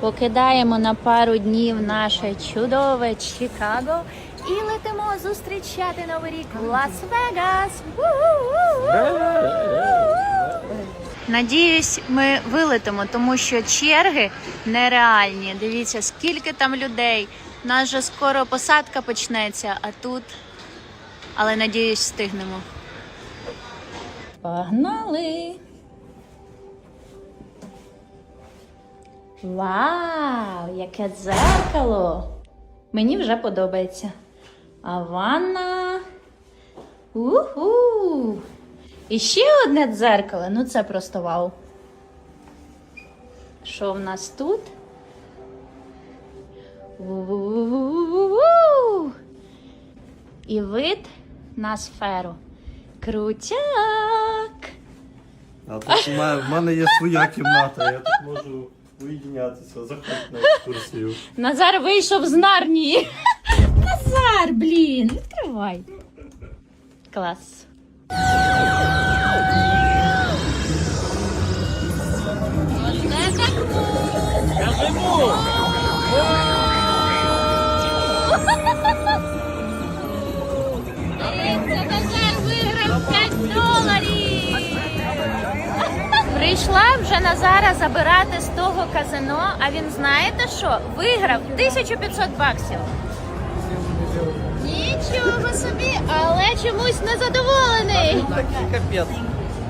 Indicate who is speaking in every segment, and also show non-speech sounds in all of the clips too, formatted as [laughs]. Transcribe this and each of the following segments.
Speaker 1: Покидаємо на пару днів наше чудове Чикаго і летимо зустрічати Новий рік в Лас-Вегас. Надіюсь, ми вилетимо, тому що черги нереальні. Дивіться, скільки там людей. У нас же скоро посадка почнеться, а тут. Але надіюсь, встигнемо. Погнали! Вау, яке дзеркало! Мені вже подобається. А ванна. Уху! І ще одне дзеркало. Ну це просто вау. Що в нас тут? У-у-у-у-у-у! І вид на сферу. Крутяк!
Speaker 2: А тут в мене є своя кімната, я тут можу уєднятися, заходити на екскурсію.
Speaker 1: Назар вийшов з нарнії. [laughs] Назар, блін, відкривай. Клас. Оце так Дивіться, Назар виграв 5 доларів. Прийшла вже Назара забирати з того казино, а він знаєте що? Виграв 1500 баксів. Нічого собі, але чомусь незадоволений.
Speaker 3: Такий капець.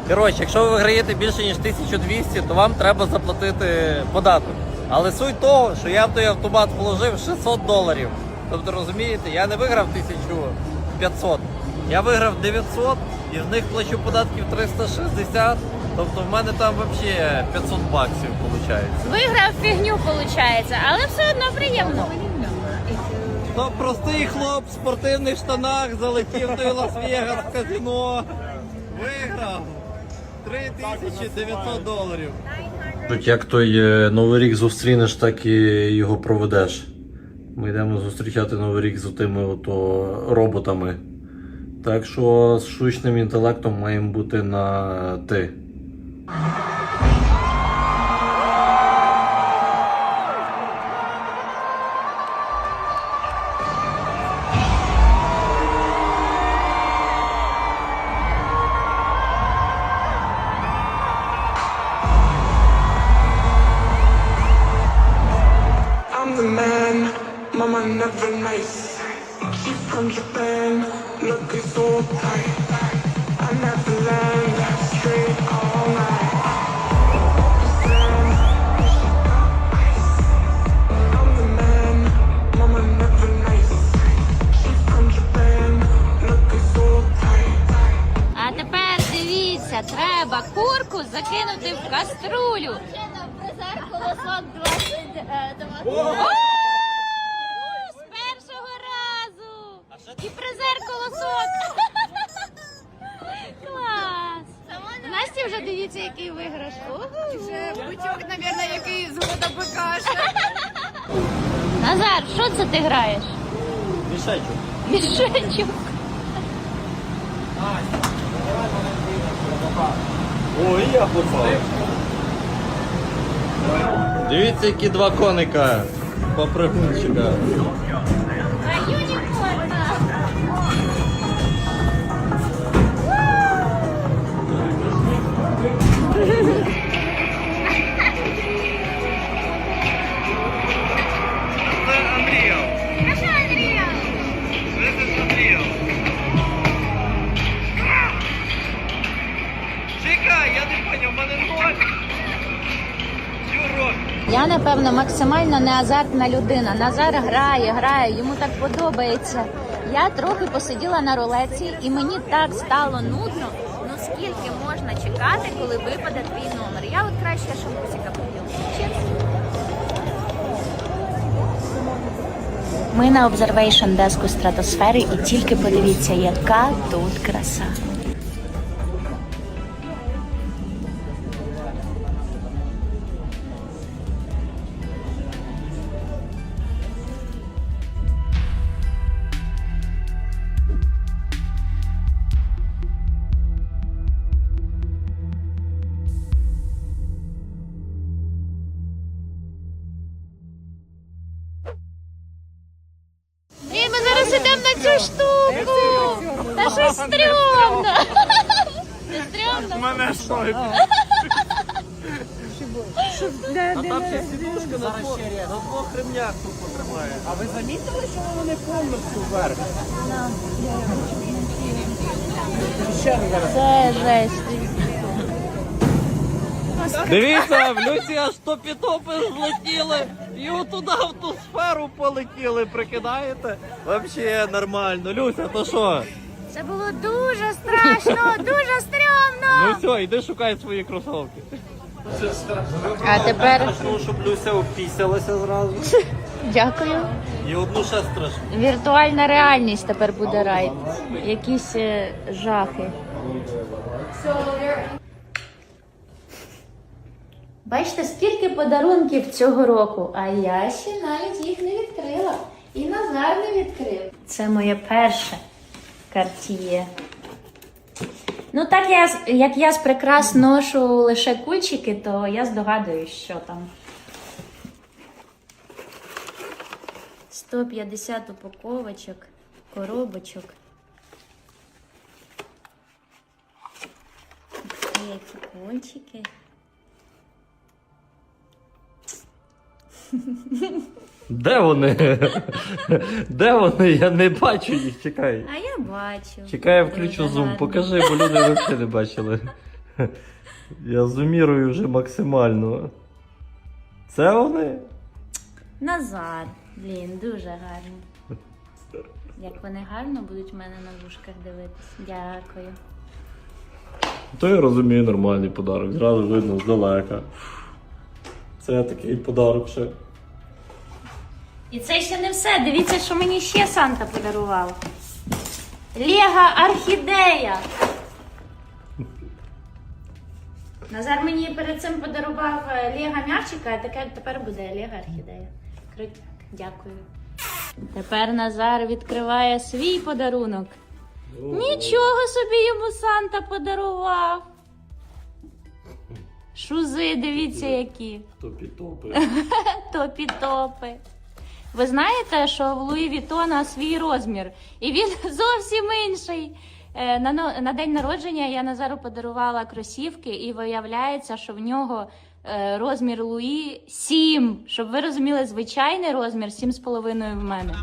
Speaker 3: Коротше, якщо ви виграєте більше ніж 1200, то вам треба заплатити податок. Але суть того, що я в той автомат вложив 600 доларів. Тобто розумієте, я не виграв 1500, я виграв 900 і з них плачу податків 360. Тобто в мене там взагалі 500 баксів виходить.
Speaker 1: Виграв фігню, виходить, але все одно приємно.
Speaker 3: Ну, простий хлоп в спортивних штанах залетів той Лас-Вегас в казино. Виграв 3900 доларів.
Speaker 2: Як той е, Новий рік зустрінеш, так і його проведеш. Ми йдемо зустрічати Новий рік з тими ото роботами. Так що з штучним інтелектом маємо бути на ти.
Speaker 4: I'm the man, mama never nice. She's from Japan, looking so tight. I never land
Speaker 1: закинути в каструлю. З першого разу! І призер колосок! Клас! Насті вже дивіться, який виграш.
Speaker 5: Бутьок, мабуть, який згода покаже.
Speaker 1: Назар, що це ти граєш?
Speaker 3: Мішечок.
Speaker 1: Мішечок.
Speaker 3: Ой, я попав. Дивіться, які два коника попригунчика.
Speaker 1: Напевно, максимально не азартна людина. Назар грає, грає, йому так подобається. Я трохи посиділа на рулеці, і мені так стало нудно. Ну скільки можна чекати, коли випаде твій номер? Я от краще шампусика поп'ю. Ми на обзервейшн деску стратосфери і тільки подивіться, яка тут краса. Цю штуку. Та щось стрьомно. Стрьомно.
Speaker 6: Мене що?
Speaker 3: А там ще сідушка на двох, на двох ремнях тут потримає.
Speaker 6: А ви замітили, що воно не повністю вверх? Ще раз зараз.
Speaker 1: Це жесть.
Speaker 3: Дивіться, в Люці аж топі-топи злетіли і отуди в ту сферу полетіли, прикидаєте? Вообще нормально. Люся, то що?
Speaker 1: Це було дуже страшно, дуже стрьомно.
Speaker 3: Ну все, йди шукай свої кросовки.
Speaker 1: А тепер
Speaker 3: Ну, щоб Люся опісялася зразу.
Speaker 1: дякую.
Speaker 3: І одну ще страшну.
Speaker 1: Віртуальна реальність тепер буде райд. Якісь е, жахи. Бачите, скільки подарунків цього року, а я ще навіть їх не відкрила. І Назар не відкрив. Це моє перше картіє. Ну, так я, як я з прикрас ношу лише кульчики, то я здогадуюсь, що там. 150 упаковочок, коробочок. Ух ти,
Speaker 2: Де вони? [laughs] Де вони? Я не бачу їх. Чекай.
Speaker 1: А я бачу.
Speaker 2: Чекай, я включу
Speaker 1: Дуже
Speaker 2: зум.
Speaker 1: гарно.
Speaker 2: Покажи, бо люди взагалі не бачили. Я зумірую вже максимально. Це вони?
Speaker 1: Назар. Блін, дуже гарно. Як вони гарно будуть в мене на вушках дивитися. Дякую.
Speaker 2: То я розумію нормальний подарок. Зразу видно здалека. Це такий подарок ще.
Speaker 1: І це ще не все. Дивіться, що мені ще Санта подарував. Лега орхідея. Назар мені перед цим подарував е, Лего м'ячика, а таке тепер буде Лего орхідея. Крутяк, дякую. Тепер Назар відкриває свій подарунок. Нічого собі йому Санта подарував. Шузи, дивіться, які.
Speaker 2: Топі-топи. [laughs]
Speaker 1: Топі-топи. Ви знаєте, що в Луї Вітона свій розмір, і він [laughs] зовсім інший. Е, На, на день народження я Назару подарувала кросівки, і виявляється, що в нього е, розмір Луї 7. Щоб ви розуміли, звичайний розмір 7,5 в мене.